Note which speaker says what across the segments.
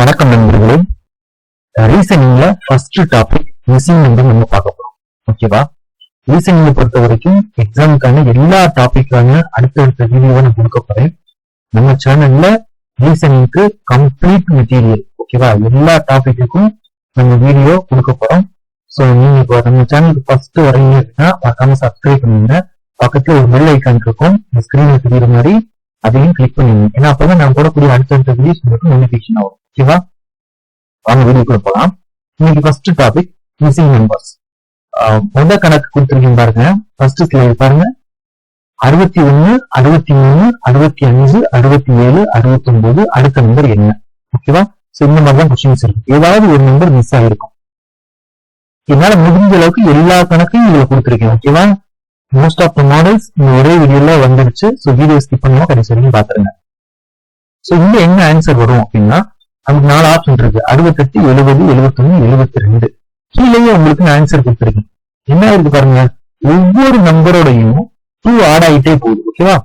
Speaker 1: வணக்கம் நண்பர்களே. ரீசனிங்ல first topic missing வந்து நம்ம பார்க்க போறோம். ஓகேவா ரீசனிங் பொறுத்த வரைக்கும் எக்ஸாமுக்கான எல்லா டாபிக்கான அடுத்தடுத்த வீடியோவை நான் கொடுக்க போறேன். நம்ம சேனல்ல ரீசனிங்க்கு கம்ப்ளீட் மெட்டீரியல் ஓகேவா எல்லா டாபிக்குக்கும் நம்ம வீடியோ கொடுக்க போறோம். ஸோ நீங்க இப்போ நம்ம சேனலுக்கு ஃபர்ஸ்ட் வரீங்க அப்படின்னா மறக்காம சப்ஸ்கிரைப் பண்ணுங்க. பக்கத்துல ஒரு பெல் ஐக்கான் இருக்கும். ஸ்கிரீன்ல தெரியுற மாதிரி அதையும் கிளிக் பண்ணிடுங்க. ஏன்னா அப்பதான் நான் போடக்கூடிய அடுத்தடுத்த வீடியோஸ் உங்களுக்கு நோட்டிபிகேஷன் ஆகும் ஓகேவா வாங்க வீடியோக்குள்ள போலாம். இன்னைக்கு ஃபர்ஸ்ட் டாபிக் மிஸ்ஸிங் நம்பர்ஸ் முத கணக்கு கொடுத்துருக்கீங்க பாருங்க. ஃபர்ஸ்ட் ஸ்லைடு பாருங்க. அறுபத்தி ஒண்ணு அறுபத்தி மூணு அறுபத்தி அஞ்சு அறுபத்தி ஏழு அறுபத்தி ஒன்பது அடுத்த நம்பர் என்ன? ஓகேவா சோ இந்த மாதிரி தான் கொஸ்டின்ஸ் இருக்கு. ஏதாவது ஒரு நம்பர் மிஸ் ஆகிருக்கும் என்னால முடிஞ்ச அளவுக்கு எல்லா கணக்கையும் இதுல கொடுத்துருக்கேன். ஓகேவா மோஸ்ட் ஆஃப் த மாடல்ஸ் இந்த ஒரே வீடியோல வந்துருச்சு. ஸோ வீடியோ ஸ்கிப் பண்ணாம கடைசி வரைக்கும் பாத்துருங்க ஸோ இங்க என்ன ஆன்சர் வரும் அப்படின்னா நமக்கு நாலு ஆப்ஷன் இருக்கு. அறுபத்தெட்டு எழுபது எழுபத்தொன்னு எழுபத்தி ரெண்டு கீழேயே உங்களுக்கு நான் ஆன்சர் கொடுத்துருக்கேன். என்ன இருக்கு பாருங்க? ஒவ்வொரு நம்பரோடையும் டூ ஆட் ஆயிட்டே போகுது ஓகேவா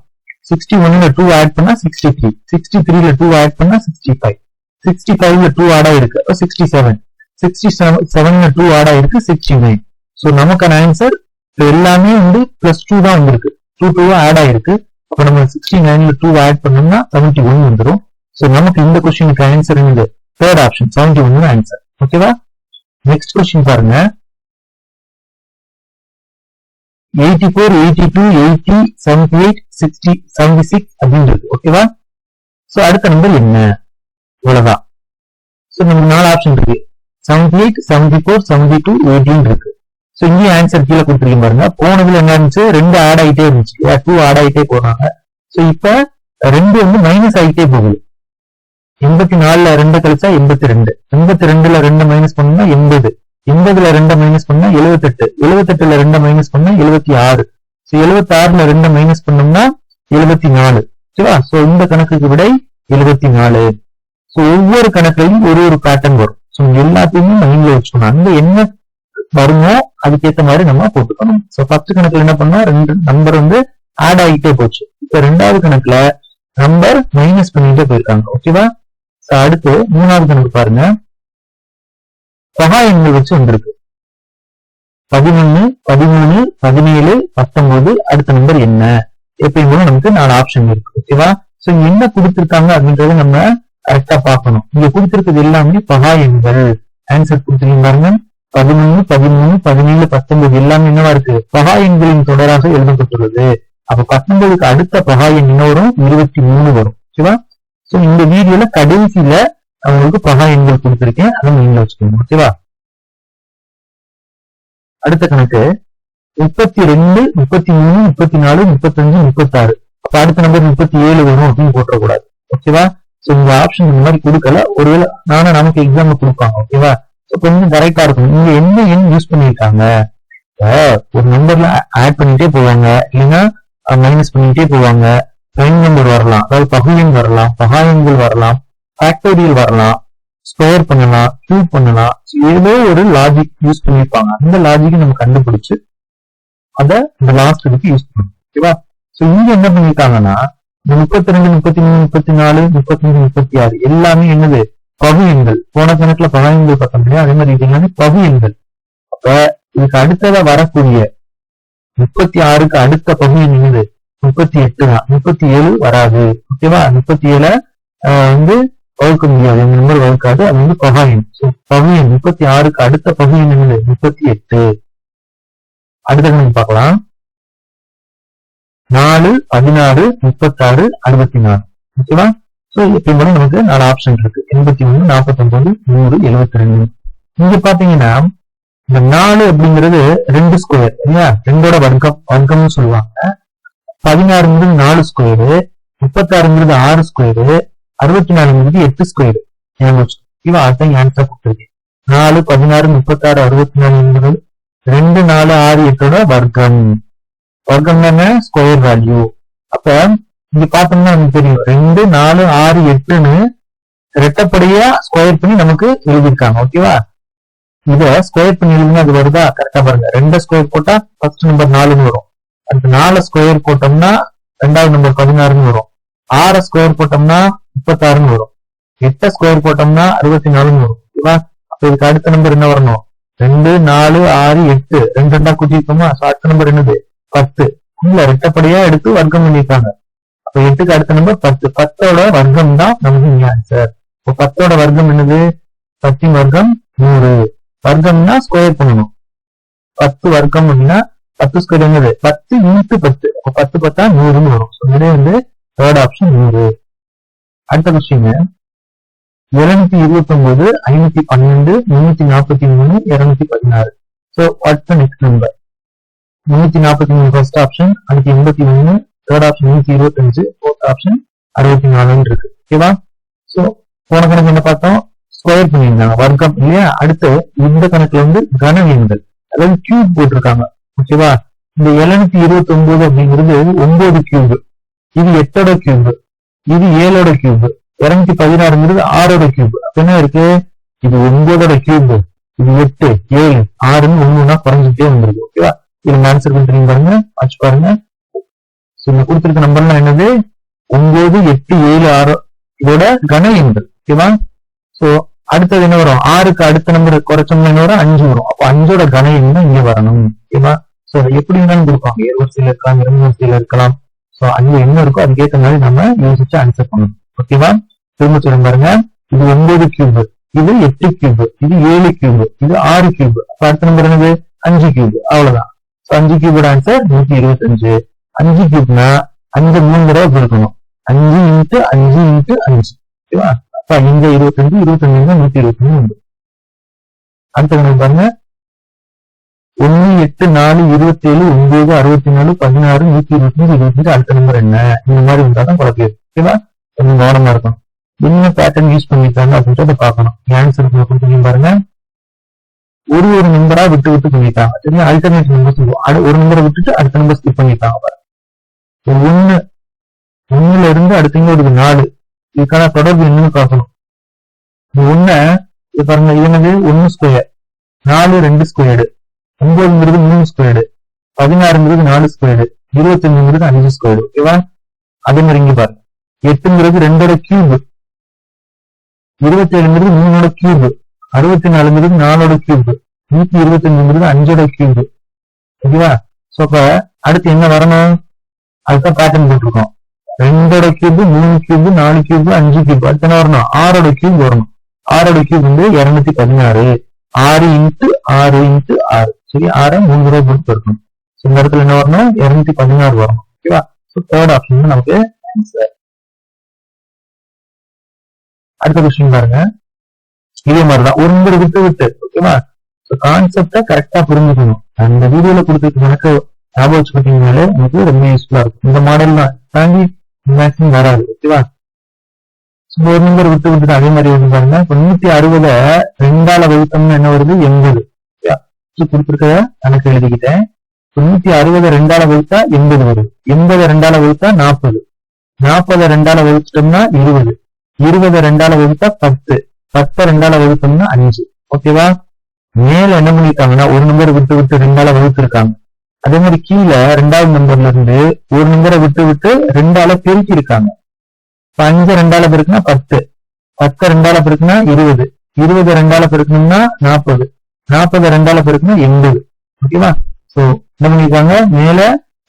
Speaker 1: சிக்ஸ்டி ஒன்ல டூ ஆட் பண்ணா சிக்ஸ்டி த்ரீ சிக்ஸ்டி த்ரீல டூ ஆட் பண்ணா சிக்ஸ்டி ஃபைவ் சிக்ஸ்டி ஃபைவ்ல டூ ஆட் ஆயிருக்கு சிக்ஸ்டி செவன் சிக்ஸ்டி செவன்ல டூ ஆட் ஆயிருக்கு சிக்ஸ்டி நைன் ஸோ நமக்கான ஆன்சர் எல்லாமே வந்து பிளஸ் டூ தான் வந்திருக்கு. டூ டூவா ஆட் ஆயிருக்கு. அப்ப நம்ம சிக்ஸ்டி நைன்ல டூ ஆட் பண்ணோம்னா செவன்டி ஒன் வந்துடும் ஸோ நமக்கு இந்த கொஸ்டினுக்கு ஆன்சர் என்னது third option seventy one answer ஓகேவா நெக்ஸ்ட் கொஸ்டின் பாருங்க eighty four eighty two eighty seventy eight sixty seventy six அப்படின்றது ஓகேவா ஸோ அடுத்த நம்பர் என்ன? இவ்வளவுதான் ஸோ நமக்கு நாலு ஆப்ஷன் இருக்கு. Seventy eight seventy four seventy two eighteen இருக்கு. ஸோ இங்கேயும் ஆன்சர் கீழே கொடுத்துருக்கீங்க பாருங்க. போனதுல என்ன இருந்துச்சு? ரெண்டு ஆட் ஆகிட்டே இருந்துச்சு. டூ ஆட் ஆகிட்டே போறாங்க ஸோ இப்ப ரெண்டு வந்து மைனஸ் ஆகிட்டே போகுது. எண்பத்தி நாலுல ரெண்டு கழிச்சா எண்பத்தி ரெண்டு. எண்பத்தி ரெண்டுல ரெண்டு மைனஸ் பண்ணா எண்பது. எண்பதுல ரெண்டு மைனஸ் பண்ணா எழுபத்தெட்டு எழுபத்தெட்டுல ரெண்டு மைனஸ் பண்ணா எழுபத்தி ஆறு. ஸோ எழுபத்தி ஆறுல ரெண்டு மைனஸ் பண்ணோம்னா எழுபத்தி நாலு. சரிவா? ஸோ இந்த கணக்குக்கு விடை எழுபத்தி நாலு. ஸோ ஒவ்வொரு கணக்குலையும் ஒரு ஒரு பேட்டர்ன் வரும். ஸோ எல்லாத்தையுமே மைண்ட்ல வச்சுக்கணும். அந்த என்ன வருமோ அதுக்கேத்த மாதிரி நம்ம போட்டுக்கணும். ஸோ ஃபர்ஸ்ட் கணக்குல என்ன பண்ணா ரெண்டு நம்பர் வந்து ஆட் ஆகிட்டே போச்சு. இப்ப ரெண்டாவது கணக்குல நம்பர் மைனஸ் பண்ணிட்டே போயிருக்காங்க ஓகேவா அடுத்து மூணாவது கணக்கு பாருங்க. சகா எண்கள் வச்சு வந்திருக்கு. பதினொன்னு பதிமூணு பதினேழு பத்தொன்பது அடுத்த நம்பர் என்ன? எப்பயும் போல நமக்கு நாலு ஆப்ஷன் இருக்கு. ஓகேவா ஸோ என்ன கொடுத்திருக்காங்க அப்படின்றத நம்ம கரெக்டா பார்க்கணும். இங்க கொடுத்திருக்கிறது எல்லாமே பகா எண்கள் ஆன்சர் கொடுத்துருக்கீங்க பாருங்க. பதினொன்னு பதிமூணு பதினேழு பத்தொன்பது எல்லாமே என்னவா இருக்கு? பகா எண்களின் தொடராக எழுதப்பட்டுள்ளது. அப்ப பத்தொன்பதுக்கு அடுத்த பகா எண் என்ன வரும்? இருபத்தி மூணு வரும். ஓகேவா ஸோ இந்த வீடியோல கடைசியில அவங்களுக்கு பகா எண்கள் கொடுத்திருக்கேன். அதை மைண்ட்ல வச்சுக்கோங்க. ஓகேவா அடுத்த கணக்கு. முப்பத்தி ரெண்டு முப்பத்தி மூணு முப்பத்தி நாலு முப்பத்தஞ்சு முப்பத்தாறு. அப்ப அடுத்த நம்பர் முப்பத்தி ஏழு வரும் அப்படின்னு போட்டக்கூடாது ஓகேவா சோ இந்த ஆப்ஷன் இந்த மாதிரி கொடுக்கல. ஒருவேளை நானும் நமக்கு எக்ஸாம் கொடுப்பாங்க. ஓகேவா கொஞ்சம் கரெக்டா இருக்கும். இங்க என்ன எண் யூஸ் பண்ணிருக்காங்க ஒரு நம்பர்ல ஆட் பண்ணிட்டே போவாங்க. இல்லைன்னா மைனஸ் பண்ணிட்டே போவாங்க. பிரைம் நம்பர் வரலாம் அதாவது பகுயன் வரலாம் பகாயங்கள் வரலாம் ஃபேக்டோரியல் வரலாம் ஸ்கொயர் பண்ணலாம் கியூப் பண்ணலாம். ஏதோ ஒரு லாஜிக் யூஸ் பண்ணிருப்பாங்க. அந்த லாஜிக்கை நம்ம கண்டுபிடிச்சு அதை இந்த லாஸ்ட் இதுக்கு யூஸ் பண்ணணும். ஓகேவா ஸோ இங்க என்ன பண்ணிருக்காங்கன்னா இந்த முப்பத்தி ரெண்டு முப்பத்தி மூணு முப்பத்தி நாலு முப்பத்தி முப்பத்தஞ்சு முப்பத்தி ஆறு எல்லாமே என்னது? பகு எண்கள் போன கணக்குல பகாயங்கள் பார்த்தோம் இல்லையா? அதே மாதிரி இது எல்லாமே பகு எண்கள் அப்ப இதுக்கு அடுத்ததா வரக்கூடிய முப்பத்தி ஆறுக்கு அடுத்த பகு என்னது? முப்பத்தி எட்டு தான். முப்பத்தி ஏழு வராது. ஓகேவா முப்பத்தி ஏழை வந்து வகுக்க முடியாது. இந்த நம்பர் வகுக்காது. அது வந்து பகையன். பகையன். முப்பத்தி ஆறுக்கு அடுத்த பகையன் எண் என்னது? முப்பத்தி எட்டு. அடுத்த கணக்கு பார்க்கலாம். நாலு பதினாறு முப்பத்தாறு அறுபத்தி நாலு. ஓகேவா ஸோ இப்போ போல நமக்கு நாலு ஆப்ஷன் இருக்கு. எண்பத்தி மூணு நாற்பத்தி ஒன்பது நூறு எழுபத்தி ரெண்டு. இங்க பாத்தீங்கன்னா இந்த நாலு அப்படிங்கிறது ரெண்டு ஸ்கொயர் இல்லையா? ரெண்டோட வர்க்கம் வர்க்கம்னு சொல்லுவாங்க. பதினாறுங்கிறது நாலு ஸ்கொயரு முப்பத்தாறுங்கிறது ஆறு ஸ்கொயரு அறுபத்தி நாலுங்கிறது எட்டு ஸ்கொயரு இவன் அதுதான் ஆன்சர் கொடுத்துருக்கேன். நாலு பதினாறு முப்பத்தாறு அறுபத்தி நாலு என்பது ரெண்டு நாலு ஆறு எட்டோட வர்க்கம். வர்க்கம் என்ன ஸ்கொயர் வேல்யூ அப்ப இங்க பார்த்தோம்னா நமக்கு தெரியும். ரெண்டு நாலு ஆறு எட்டுன்னு ரெட்டப்படியா ஸ்கொயர் பண்ணி நமக்கு எழுதியிருக்காங்க. ஓகேவா இத ஸ்கொயர் பண்ணி எழுதுனா அது வருதா? கரெக்டா பாருங்க. ரெண்டு ஸ்கொயர் போட்டா ஃபர்ஸ்ட் நம்பர் நாலுன்னு வரும். அதுக்கு நாலு ஸ்கொயர் போட்டோம்னா ரெண்டாவது நம்பர் பதினாறுன்னு வரும். ஆறு ஸ்கொயர் போட்டோம்னா முப்பத்தாறுன்னு வரும். எட்ட ஸ்கொயர் போட்டோம்னா அறுபத்தி நாலுன்னு வரும். ஓகேவா? அப்ப இதுக்கு அடுத்த நம்பர் என்ன வரணும்? ரெண்டு நாலு ஆறு எட்டு. ரெண்டு ரெண்டா கூட்டிருக்கோமா அடுத்த நம்பர் என்னது? பத்து. இல்ல ரெட்டப்படியா எடுத்து வர்க்கம் பண்ணிருக்காங்க அப்ப எட்டுக்கு அடுத்த நம்பர் பத்து. பத்தோட வர்க்கம் தான் நமக்கு இங்க ஆன்சர் இப்போ பத்தோட வர்க்கம் என்னது? பத்தின் வர்க்கம் நூறு. வர்க்கம்னா ஸ்கொயர் பண்ணணும். பத்து வர்க்கம் அப்படின்னா பத்து ஸ்கொயர் என்னது? பத்து இன்ட்டு பத்து. அப்ப பத்து பத்தா நூறுன்னு வரும். ஸோ வந்து தேர்ட் ஆப்ஷன் நூறு. அடுத்த கொஸ்டின் இருநூத்தி இருபத்தி ஒன்பது ஐநூத்தி பன்னெண்டு முன்னூத்தி நாற்பத்தி மூணு இருநூத்தி பதினாறு. ஸோ வாட்ஸ் நெக்ஸ்ட் நம்பர் முன்னூத்தி நாற்பத்தி மூணு ஃபர்ஸ்ட் ஆப்ஷன் அடுத்து எண்பத்தி மூணு தேர்ட் ஆப்ஷன் நூத்தி இருபத்தஞ்சு ஃபோர்த் ஆப்ஷன் அறுபத்தி நாலுன்னு இருக்கு. ஓகேவா ஸோ போன கணக்கு என்ன பார்த்தோம்? ஸ்கொயர் பண்ணியிருந்தாங்க. வர்க்கம் இல்லையா? அடுத்து இந்த கணக்குல வந்து கன எண்கள் அதாவது கியூப் போட்டிருக்காங்க. ஓகேவா இந்த எழுநூத்தி இருபத்தி ஒன்பது அப்படிங்கிறது ஒன்பது கியூப் இது எட்டோட கியூப் இது ஏழோட கியூப் இருநூத்தி பதினாறுங்கிறது ஆறோட கியூப் அப்ப என்ன இருக்கு? இது ஒன்பதோட கியூப் இது எட்டு ஏழு ஆறுன்னு ஒண்ணு ஒண்ணா குறைஞ்சிட்டே வந்துருக்கு ஓகேவா இது ஆன்சர் பண்றீங்க பாருங்க. வச்சு பாருங்க. So, இந்த கொடுத்திருக்க நம்பர்லாம் என்னது? ஒன்பது எட்டு ஏழு ஆறு. இதோட கன எண்கள். ஓகேவா சோ அடுத்தது என்ன வரும்? ஆறுக்கு அடுத்த நம்பர் குறைச்சோம்னா என்ன வரும்? அஞ்சு வரும். அப்ப அஞ்சோட கன எண் தான் இங்க வரணும். ஓகேவா? சோ எப்படி இருந்தாலும் கொடுப்பாங்க ஏர் வரிசையில இருக்கலாம் இறங்கு வரிசையில இருக்கலாம். சோ அங்க என்ன இருக்கோ அதுக்கேற்ற மாதிரி நம்ம யோசிச்சு ஆன்சர் பண்ணணும். ஓகேவா? திரும்ப சொல்ல பாருங்க. இது ஒன்பது கியூப் இது எட்டு கியூப் இது ஏழு கியூப் இது ஆறு கியூப் அப்ப அடுத்த நம்பர் என்னது? அஞ்சு கியூப் அவ்வளவுதான். அஞ்சு கியூபோட ஆன்சர் நூத்தி இருபத்தி அஞ்சு அஞ்சு கியூப்னா அஞ்சு மூணு தடவை பெருக்கணும் அஞ்சு இன்ட்டு அஞ்சு இன்ட்டு அஞ்சு. ஓகேவா? அப்ப அஞ்சு இருபத்தஞ்சு இருபத்தஞ்சு நூத்தி இருபத்தஞ்சு உண்டு. அடுத்த கணக்கு பாருங்க. எட்டு நாலு இருபத்தி ஏழு ஒன்பது அறுபத்தி நாலு பதினாறு நூத்தி இருபத்தி மூணு அடுத்த நம்பர் என்ன? இந்த மாதிரி இருந்தாதான் குழப்பம். ஓகேவா? கொஞ்சம் கவனமா இருக்கணும். என்ன பேட்டர்ன் யூஸ் பண்ணிருக்காங்க அப்படின்றத பாக்கணும் ஆன்சர் கொடுத்துருக்கீங்க பாருங்க. ஒரு ஒரு நம்பரா விட்டு விட்டு பண்ணிட்டாங்க. சரிங்களா அல்டர்னேட் நம்பர் சொல்லுவோம். ஒரு நம்பரை விட்டுட்டு அடுத்த நம்பர் ஸ்கிப் பண்ணிட்டாங்க பாருங்க. ஒண்ணு ஒண்ணுல இருந்து அடுத்தங்க ஒரு நாலு. இதுக்கான தொடர்பு என்னன்னு பார்க்கணும். ஒண்ணு ஒண்ண இது பாருங்க இது என்னது? ஒண்ணு ஸ்கொயர் நாலு ரெண்டு ஸ்கொயர்டு ஒன்பதுங்கிறது மூணு ஸ்கொயர்டு பதினாறுங்கிறது நாலு ஸ்கொயர்டு இருபத்தஞ்சுங்கிறது அஞ்சு ஸ்கொயர்டு ஓகேவா? அதே மாதிரி இங்க பாருங்க எட்டுங்கிறது ரெண்டோட கியூப் இருபத்தேழுங்கிறது மூணோட கியூப் அறுபத்தி நாலுங்கிறது நாலோட கியூப் நூத்தி இருபத்தி அஞ்சுங்கிறது அஞ்சோட கியூப் ஓகேவா? சோ அப்ப அடுத்து என்ன வரணும்? அதுதான் பேட்டர்ன் போட்டிருக்கோம். ரெண்டோட கியூப் மூணு கியூப் நாலு கியூப் அஞ்சு கியூப் அடுத்து என்ன வரணும்? ஆறோட கியூப் வரணும். ஆறோட கியூப் வந்து இருநூத்தி பதினாறு. ஆறு இன்ட்டு ஆறு இன்ட்டு ஆறு. சரி ஆறை மூணு தடவை கொடுத்து இருக்கணும் இந்த இடத்துல என்ன வரணும்? இருநூத்தி பதினாறு வரும். ஓகேவா ஸோ தேர்ட் ஆப்ஷன் நமக்கு ஆன்சர் அடுத்த கொஸ்டின் பாருங்க. இதே மாதிரிதான். ஒரு நம்பர் விட்டு விட்டு. ஓகேவா ஸோ கான்செப்டை கரெக்டா புரிஞ்சுக்கணும். அந்த வீடியோல கொடுத்துட்டு எனக்கு ஞாபகம் வச்சுக்கிட்டீங்கனாலே உங்களுக்கு ரொம்ப யூஸ்ஃபுல்லா இருக்கும். இந்த மாடல் தான். தாண்டி மேக்ஸிமம் வராது. ஓகேவா ஒரு நம்பர் விட்டு விட்டு அதே மாதிரி வந்து பாருங்க. இப்போ நூத்தி அறுபதை ரெண்டால வகுத்தோம்னா என்ன வருது? எண்பது. கொடுத்துருக்க கணக்கு எழுதிக்கிட்டேன். தொண்ணூத்தி அறுபது ரெண்டால வகுத்தா எண்பது வரும். எண்பது ரெண்டால வகுத்தா நாற்பது. நாற்பது ரெண்டால வகுத்தோம்னா இருபது. இருபது ரெண்டால வகுத்தா பத்து. பத்து ரெண்டால வகுத்தோம்னா அஞ்சு. ஓகேவா? மேல என்ன பண்ணிருக்காங்கன்னா ஒரு நம்பர் விட்டு விட்டு ரெண்டால வகுத்திருக்காங்க. அதே மாதிரி கீழே ரெண்டாவது நம்பர்ல இருந்து ஒரு நம்பரை விட்டு விட்டு ரெண்டால பெருக்கி இருக்காங்க இப்ப அஞ்சு ரெண்டால பெருக்குனா பத்து. பத்து ரெண்டால பெருக்குனா இருபது. இருபது ரெண்டால பெருக்கணும்னா நாற்பது. நாற்பது ரெண்டால பெருக்குனா எண்பது. ஓகேவா சோ என்ன பண்ணிருக்காங்க? மேல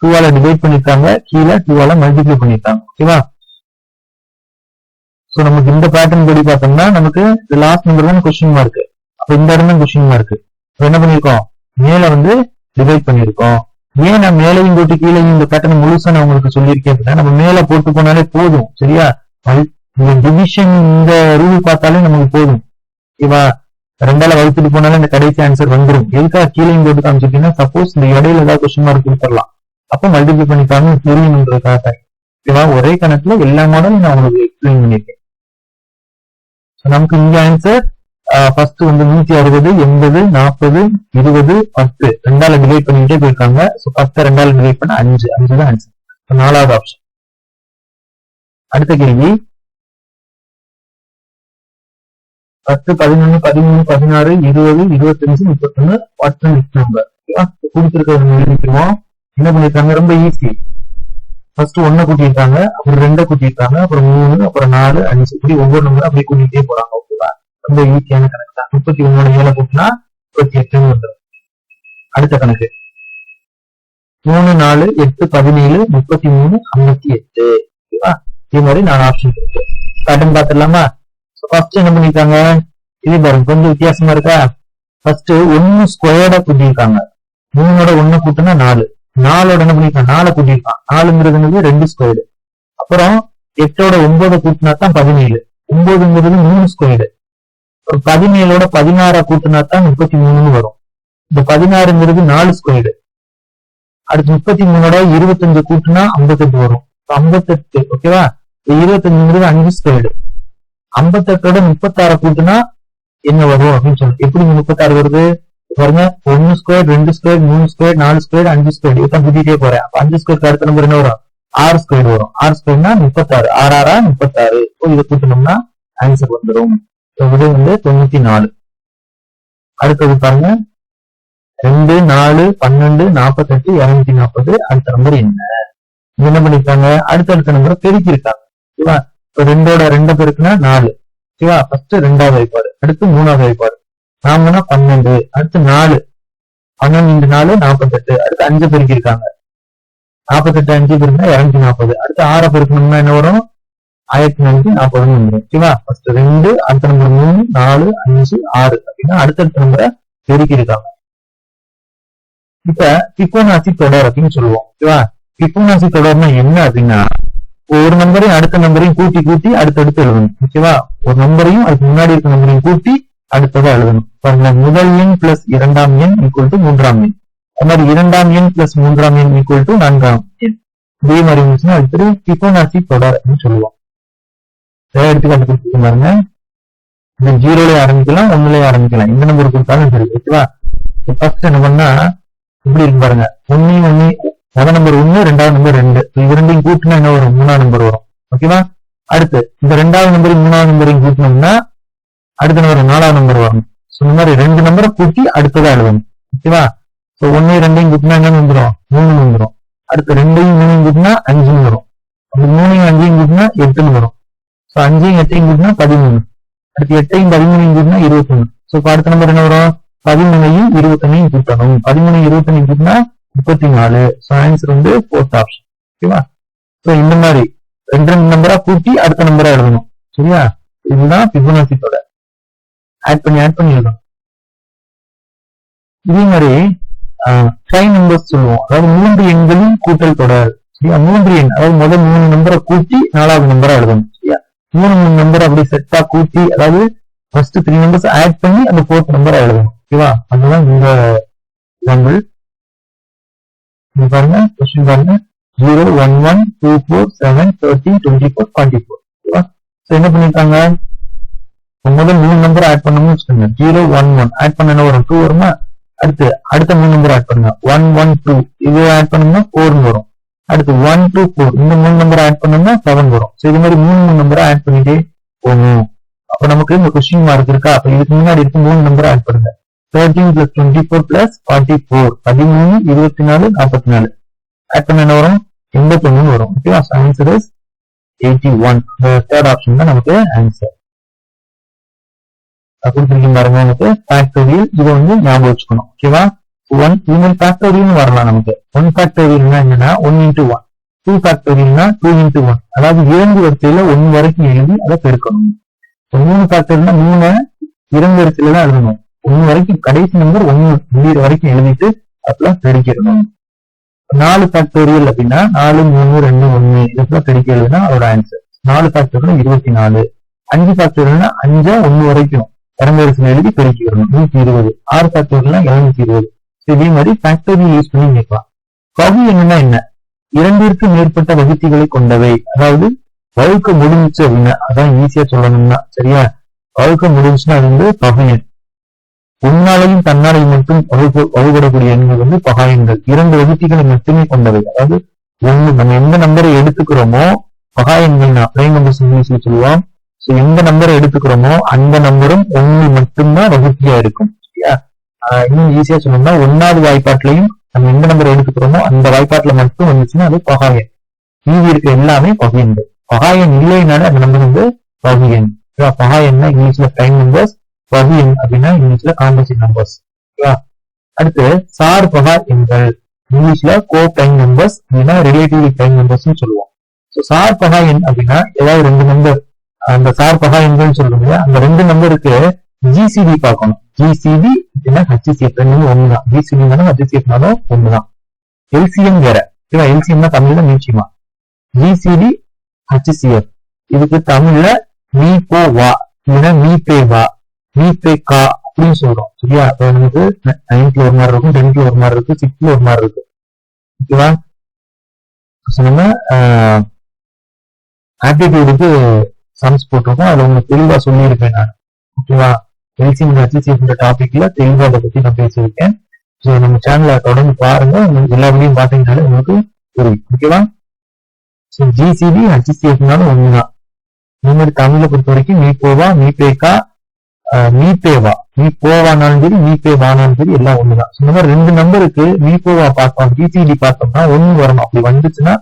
Speaker 1: டூவால டிவைட் பண்ணிருக்காங்க. கீழே டூவால மல்டிப்ளை பண்ணிருக்காங்க. ஓகேவா சோ நமக்கு இந்த பேட்டர்ன் படி பார்த்தோம்னா நமக்கு லாஸ்ட் நம்பர் தான் கொஸ்டின் மார்க் அப்ப இந்த இடம் தான் கொஸ்டின் மார்க் என்ன பண்ணிருக்கோம்? மேல வந்து டிவைட் பண்ணிருக்கோம். ஏன் நான் மேலையும் போட்டு கீழே இந்த பேட்டர்ன் முழுசா நான் உங்களுக்கு சொல்லியிருக்கேன் அப்படின்னா நம்ம மேல போட்டு போனாலே போதும். சரியா? இந்த டிவிஷன் இந்த ரூல் பார்த்தாலே நமக்கு போதும். ஓகேவா ரெண்டால வகுத்துட்டு போனாலும் இந்த கடைசி ஆன்சர் வந்துரும். எதுக்காக கீழே போட்டு காமிச்சிட்டீங்கன்னா சப்போஸ் இந்த இடையில ஏதாவது கொஸ்டின் மார்க் கொடுத்துடலாம் அப்ப மல்டிபிள் பண்ணிட்டாங்க புரியணுன்றதுக்காக ஓகேவா ஒரே கணக்குல எல்லா மாடலும் நான் உங்களுக்கு எக்ஸ்பிளைன் பண்ணிருக்கேன். நமக்கு இங்க ஆன்சர் ஃபர்ஸ்ட் வந்து நூத்தி அறுபது எண்பது நாற்பது இருபது பத்து. ரெண்டால டிவைட் பண்ணிட்டே போயிருக்காங்க. ஸோ பத்து ரெண்டால டிவைட் பண்ண அஞ்சு. அஞ்சு தான் ஆன்சர் நாலாவது ஆப்ஷன் அடுத்த கேள்வி. பத்து பதினொன்னு பதிமூணு பதினாறு இருபது இருபத்தஞ்சு முப்பத்தொன்னு வாட்ஸ் நெக்ஸ்ட் நம்பர் கொடுத்துருக்கிறது எழுதிக்குவோம் என்ன பண்ணிருக்காங்க ரொம்ப ஈஸி ஃபர்ஸ்ட் ஒன்ன கூட்டியிருக்காங்க அப்புறம் ரெண்டை கூட்டியிருக்காங்க அப்புறம் மூணு அப்புறம் நாலு அஞ்சு இப்படி ஒவ்வொரு நம்பரும் அப்படியே கூட்டிகிட்டே போறாங்க ஓகேவா? ரொம்ப ஈஸியான கணக்கு தான். முப்பத்தி ஒண்ணோட ஏழை கூட்டினா முப்பத்தி எட்டுன்னு வந்துடும். அடுத்த கணக்கு. மூணு நாலு எட்டு பதினேழு முப்பத்தி மூணு ஐம்பத்தி எட்டு. ஓகேவா? இதே மாதிரி நாலு ஆப்ஷன் இருக்கு. பேட்டர்ன் பார்த்துடலாமா? ஃபர்ஸ்ட் என்ன பண்ணிருக்காங்க? இது பாருங்க கொஞ்சம் வித்தியாசமா இருக்கா? ஃபர்ஸ்ட் ஒன்னு ஸ்கொயர்டா கூட்டியிருக்காங்க. மூணோட ஒண்ணு கூட்டினா நாலு. நாலோட என்ன பண்ணிருக்கான் நாலு கூட்டியிருக்கான் நாலுங்கிறது ரெண்டு ஸ்கொயர்டு அப்புறம் எட்டோட ஒன்பதை கூட்டினா தான் பதினேழு. ஒன்பதுங்கிறது மூணு ஸ்கொயர்டு பதினேழோட பதினாறா கூட்டினா தான் முப்பத்தி மூணுன்னு வரும். இந்த பதினாறுங்கிறது நாலு ஸ்கொயர்டு அடுத்து முப்பத்தி மூணோட இருபத்தஞ்சு கூட்டினா ஐம்பத்தெட்டு வரும். ஐம்பத்தெட்டு ஓகேவா இருபத்தஞ்சுங்கிறது அஞ்சு ஸ்கொயர்டு ஐம்பத்தெட்டோட முப்பத்தாறு கூட்டுனா என்ன வரும் அப்படின்னு சொல்லி எப்படி முப்பத்தாறு வருது? பாருங்க ஒன்னு ஸ்கொயர் ரெண்டு ஸ்கொயர் மூணு ஸ்கொயர் நாலு ஸ்கொயர் அஞ்சு ஸ்கொயர் இதான் கூட்டிட்டே போறேன். அப்ப அஞ்சு ஸ்கொயர் அடுத்த நம்பர் என்ன வரும்? ஆறு ஸ்கொயர் வரும். ஆறு ஸ்கொயர்னா முப்பத்தாறு. ஆறு ஆறா முப்பத்தாறு. இதை கூட்டணும்னா ஆன்சர் வந்துடும் விடை வந்து தொண்ணூத்தி நாலு அடுத்தது பாருங்க. ரெண்டு நாலு பன்னெண்டு நாற்பத்தெட்டு இருநூத்தி நாற்பது அடுத்த நம்பர் என்ன? என்ன பண்ணிருக்காங்க? அடுத்தடுத்த நம்பரை பெருக்கி இருக்காங்க ஓகேவா? ரெண்டோட ரெண்டு பெருக்குனா நாலு. ஓகேவா ஃபர்ஸ்ட் ரெண்டாவது வைப்பாடு அடுத்து மூணாவது வைப்பாடு நாமனா பன்னெண்டு அடுத்து நாலு. பன்னெண்டு நாலு நாற்பத்தெட்டு அடுத்து அஞ்சு பெருக்கி இருக்காங்க நாற்பத்தெட்டு அஞ்சு பெருக்குனா இரநூத்தி நாற்பது. அடுத்து ஆறை பெருக்கணும்னா என்ன வரும்? ஆயிரத்தி நானூத்தி நாற்பதுன்னு வந்துடும். ஓகேவா ஃபர்ஸ்ட் ரெண்டு அடுத்த நம்பர் மூணு நாலு அஞ்சு ஆறு அப்படின்னா அடுத்தடுத்த நம்பரை பெருக்கி இருக்காங்க இப்ப பிப்போனாசி தொடர் அப்படின்னு சொல்லுவோம். ஓகேவா பிப்போனாசி தொடர்னா என்ன அப்படின்னா ஒரு நம்பரையும் அடுத்த நம்பரையும் கூட்டி கூட்டி அடுத்தடுத்து எழுதணும் ஓகேவா ஒரு நம்பரையும் அதுக்கு முன்னாடி இருக்க நம்பரையும் கூட்டி அடுத்ததா எழுதணும். பாருங்க முதல் எண் பிளஸ் இரண்டாம் எண் ஈக்குவல் டு மூன்றாம் எண். அது மாதிரி இரண்டாம் எண் பிளஸ் மூன்றாம் எண் ஈக்குவல் டு நான்காம். எண் இதே மாதிரி இருந்துச்சுன்னா அது பேரு பிப்போனாசி தொடர் அப்படின்னு சொல்லுவோம். எடுத்துக்காட்டு கொடுத்துருக்கு பாருங்க? இந்த ஜீரோலயே ஆரம்பிக்கலாம் ஒண்ணுலயே ஆரம்பிக்கலாம். எந்த நம்பர் கொடுத்தாலும் சரி ஓகேவா ஃபர்ஸ்ட் என்ன பண்ணா இப்படி இருக்கு பாருங்க. ஒன்னு ஒன்னு முதல் நம்பர் ஒண்ணு ரெண்டாவது நம்பர் ரெண்டு. இது ரெண்டையும் கூட்டினா என்ன வரும்? மூணாவது நம்பர் வரும். ஓகேவா அடுத்து இந்த ரெண்டாவது நம்பரையும் மூணாவது நம்பரையும் கூட்டினோம்னா அடுத்த நம்பர் நாலாவது நம்பர் வரும். ஸோ இந்த மாதிரி ரெண்டு நம்பரை கூட்டி அடுத்ததா எழுதணும். ஓகேவா ஸோ ஒன்னு ரெண்டையும் கூட்டினா என்ன வந்துடும் மூணு வந்துடும் அடுத்து ரெண்டையும் மூணையும் கூட்டினா அஞ்சுன்னு வரும். அப்படி மூணையும் அஞ்சையும் கூட்டினா எட்டுன்னு வரும். ஸோ அஞ்சையும் எட்டையும் கூட்டினா பதிமூணு. அடுத்து எட்டையும் பதிமூணையும் கூட்டினா இருபத்தொன்னு. ஸோ இப்போ அடுத்த நம்பர் என்ன வரும்? பதிமூணையும் இருபத்தொன்னையும் கூட்டணும். பதிமூணு இருபத்தொன்னையும் கூட்டினா முப்பத்தி நாலு ஸோ ஆன்சர் வந்து ஃபோர்த் ஆப்ஷன் ஓகேவா ஸோ இந்த மாதிரி ரெண்டு ரெண்டு நம்பரா கூட்டி அடுத்த நம்பரா எழுதணும். சரியா? இதுதான் பிபனாசி தொடர் ஆட் பண்ணி ஆட் பண்ணி எழுதணும். இதே மாதிரி ஃபைவ் நம்பர்ஸ் சொல்லுவோம். அதாவது மூன்று எண்களின் கூட்டல் தொடர். சரியா? மூன்று எண் அதாவது முதல் மூணு நம்பரை கூட்டி நாலாவது நம்பரா எழுதணும். சரியா? மூணு மூணு நம்பர் அப்படி செட்டா கூட்டி அதாவது ஃபர்ஸ்ட் த்ரீ நம்பர்ஸ் ஆட் பண்ணி அந்த ஃபோர்த் நம்பரா எழுதணும். ஓகேவா அதுதான் இந்த எக்ஸாம்பிள் பாருங்க கொஸ்டின் பாருங்க zero one one two four seven thirteen twenty four twenty four ஓகேவா ஸோ என்ன பண்ணிருக்காங்க முதல்ல மூணு நம்பர் ஆட் பண்ணணும்னு வச்சுக்கோங்க ஜீரோ ஒன் ஒன் ஆட் பண்ண என்ன வரும் டூ வருமா அடுத்து அடுத்த மூணு நம்பர் ஆட் பண்ணுங்க ஒன் ஒன் டூ இது ஆட் பண்ணோம்னா ஃபோர்னு வரும் அடுத்து ஒன் டூ ஃபோர் இந்த மூணு நம்பர் ஆட் பண்ணோம்னா செவன் வரும் ஸோ இது மாதிரி மூணு மூணு நம்பரை ஆட் பண்ணிட்டே போகணும் அப்ப நமக்கு இந்த கொஸ்டின் மார்க் இருக்கா அப்ப இதுக்கு முன்னாடி இருக்க மூணு நம்பரை ஆட் பண்ணுங்க thirteen plus twenty four plus forty four பதிமூணு இருபத்தி நாலு நாற்பத்தி நாலு ஆட் பண்ண என்ன வரும்? எண்பத்தொன்னு வரும். ஓகேவா answer is eighty one third option தான் நமக்கு ஆன்சர் கொடுத்துருக்கீங்க பாருங்க நமக்கு. ஃபேக்டோரியல் இதை வந்து ஞாபகம் வச்சுக்கணும். ஓகேவா ஒன் ஈவன் ஃபேக்டோரியல் வரலாம் நமக்கு. ஒன் ஃபேக்டோரியல்னா என்னன்னா ஒன் இன்டூ ஒன் டூ ஃபேக்டோரியல்னா டூ இன்டூ ஒன் அதாவது இரண்டு வரிசையில ஒன்னு வரைக்கும் எழுதி அதை பெருக்கணும். மூணு ஃபேக்டர்னா மூணு இரண்டு வரிசையில தான் எழுதணும். ஒன்னு வரைக்கும் கடைசி நம்பர் ஒன்னு முடியிற வரைக்கும் எழுதிட்டு அப்பெல்லாம் பெருக்கிடணும் நாலு ஃபேக்டோரியல் அப்படின்னா நாலு மூணு ரெண்டு ஒண்ணு. இதெல்லாம் பெருக்கி எழுதுனா அதோட ஆன்சர் நாலு ஃபேக்டோரியல் இருபத்தி நாலு. அஞ்சு ஃபேக்டோரியல்னா அஞ்சா ஒன்னு வரைக்கும். இறந்த வரிசையில் எழுதி பெருக்கிடணும். நூத்தி இருபது. ஆறு ஃபேக்டோரியல்னா எழுநூத்தி இருபது. இதே மாதிரி ஃபேக்டோரியல் யூஸ் பண்ணி கேட்கலாம். பகு என்னன்னா என்ன? இரண்டிற்கு மேற்பட்ட வகுத்திகளை கொண்டவை. அதாவது வகுக்க முடிஞ்சுச்சு அப்படின்னா அதான் ஈஸியா சொல்லணும்னா சரியா? வகுக்க முடிஞ்சுன்னா அது வந்து பகையன் உன்னாலையும் தன்னாலையும் மட்டும் வழிபடக்கூடிய எண்கள் வந்து பகாயங்கள். இரண்டு வகுத்திகளை மட்டுமே கொண்டவை. அதாவது ஒண்ணு நம்ம எந்த நம்பரை எடுத்துக்கிறோமோ பகாயங்கள் அப்படிங்கிற நம்பர்ஸ் சொல்லுவோம் சோ எந்த நம்பரை எடுத்துக்கிறோமோ அந்த நம்பரும் ஒண்ணு மட்டும்தான் வகுப்பியா இருக்கும். சரியா? ஆஹ் இன்னும் ஈஸியா சொல்லணும்னா ஒன்னாவது வாய்ப்பாட்டிலையும் நம்ம எந்த நம்பரை எடுத்துக்கிறோமோ அந்த வாய்ப்பாட்டுல மட்டும் வந்துச்சுன்னா அது பகாயம். மீதி இருக்க எல்லாமே பகையன்கள் பகாயம் பகா இல்லைனால அந்த நம்பர் வந்து பகையன் எண் இங்கிலீஷ்ல பிரைம் நம்பர்ஸ் பகு எண் அப்படின்னா இங்கிலீஷ்ல காம்பசிட் நம்பர்ஸ் அடுத்து சார் பகா எண்கள் இங்கிலீஷ்ல கோ பிரைம் நம்பர்ஸ் அப்படின்னா ரிலேட்டிவ்லி பிரைம் நம்பர்ஸ் சொல்லுவோம். ஸோ சார் பகா எண் அப்படின்னா ஏதாவது ரெண்டு நம்பர் அந்த சார் பகா எண்கள்னு சொல்றோம் அந்த ரெண்டு நம்பருக்கு ஜிசிபி பார்க்கணும். ஜிசிபி அப்படின்னா ஹச்சிசிஎஃப் ரெண்டுமே ஒண்ணுதான். ஜிசிடி தானே ஹச்சிசிஎஃப்னாலும் ஒண்ணுதான். எல்சிஎம் வேற. ஓகேவா எல்சிஎம்னா தமிழ்ல மீச்சிமா ஜிசிபி ஹச்சிசிஎஃப் இதுக்கு தமிழ்ல மீ போ வா. இல்லைன்னா மீ பே வா. மீ அப்படின்னு சொல்றோம் சரியா? அது வந்து நைன்த்ல ஒரு மாதிரி இருக்கும் டென்த்ல ஒரு மாதிரி இருக்கு சிக்ஸ்த்ல ஒரு மாதிரி இருக்கு ஓகேவா So, நம்ம ஆப்டிடியூடுக்கு சம்ஸ் போட்டிருக்கோம் அதை உங்களுக்கு தெளிவா சொல்லியிருப்பேன் நான். ஓகேவா எல்சிஎம் ஹச்சிசிஎஃப் டாபிக்ல தெளிவா அதை பத்தி நான் பேசியிருக்கேன். ஸோ நம்ம சேனலை தொடர்ந்து பாருங்க எல்லா வீடியும் பார்த்தீங்கனாலே உங்களுக்கு புரியும். ஓகேவா ஸோ ஜிசிபி ஹச்சிசிஎஃப்னாலும் ஒண்ணுதான். இந்த மாதிரி தமிழை பொறுத்த வரைக்கும் மீ போவா மீ பேக்கா மீபேவா மீ போவானாலும் சரி மீ பேவானாலும் சரி எல்லாம் ஒண்ணுதான். இந்த மாதிரி ரெண்டு நம்பருக்கு மீபோவா பார்த்தோம் ஜிசிடி பார்த்தோம்னா ஒண்ணு வரணும். அப்படி வந்துச்சுன்னா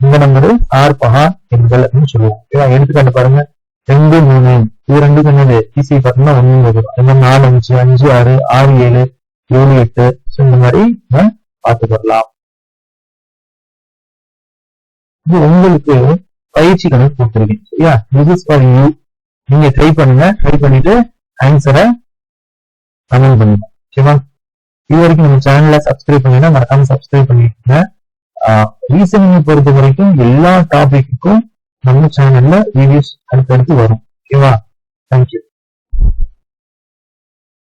Speaker 1: இந்த நம்பரு ஆர் பகா எண்கள் அப்படின்னு சொல்லுவோம். ஓகேவா எடுத்துக்காட்டு பாருங்க. ரெண்டு மூணு. இது ரெண்டு என்னது ஜிசிடி பார்த்தோம்னா ஒண்ணு வரும். இந்த மாதிரி நாலு அஞ்சு அஞ்சு ஆறு ஆறு ஏழு ஏழு எட்டு. இந்த மாதிரி நம்ம பார்த்து வரலாம். இது உங்களுக்கு பயிற்சி கணக்கு கொடுத்துருக்கேன். சரியா? திஸ் இஸ் ஃபார் யூ நீங்க ட்ரை பண்ணுங்க. ட்ரை பண்ணிட்டு ஆன்சரை கமெண்ட் பண்ணுங்க. ஓகேவா இது வரைக்கும் நம்ம சேனலை சப்ஸ்கிரைப் பண்ணினா மறக்காம சப்ஸ்கிரைப் பண்ணிருக்கீங்க ரீசனிங் பொறுத்த வரைக்கும் எல்லா டாபிக்குக்கும் நம்ம சேனல்ல வீடியோஸ் அடுத்தடுத்து வரும். ஓகேவா தேங்க்யூ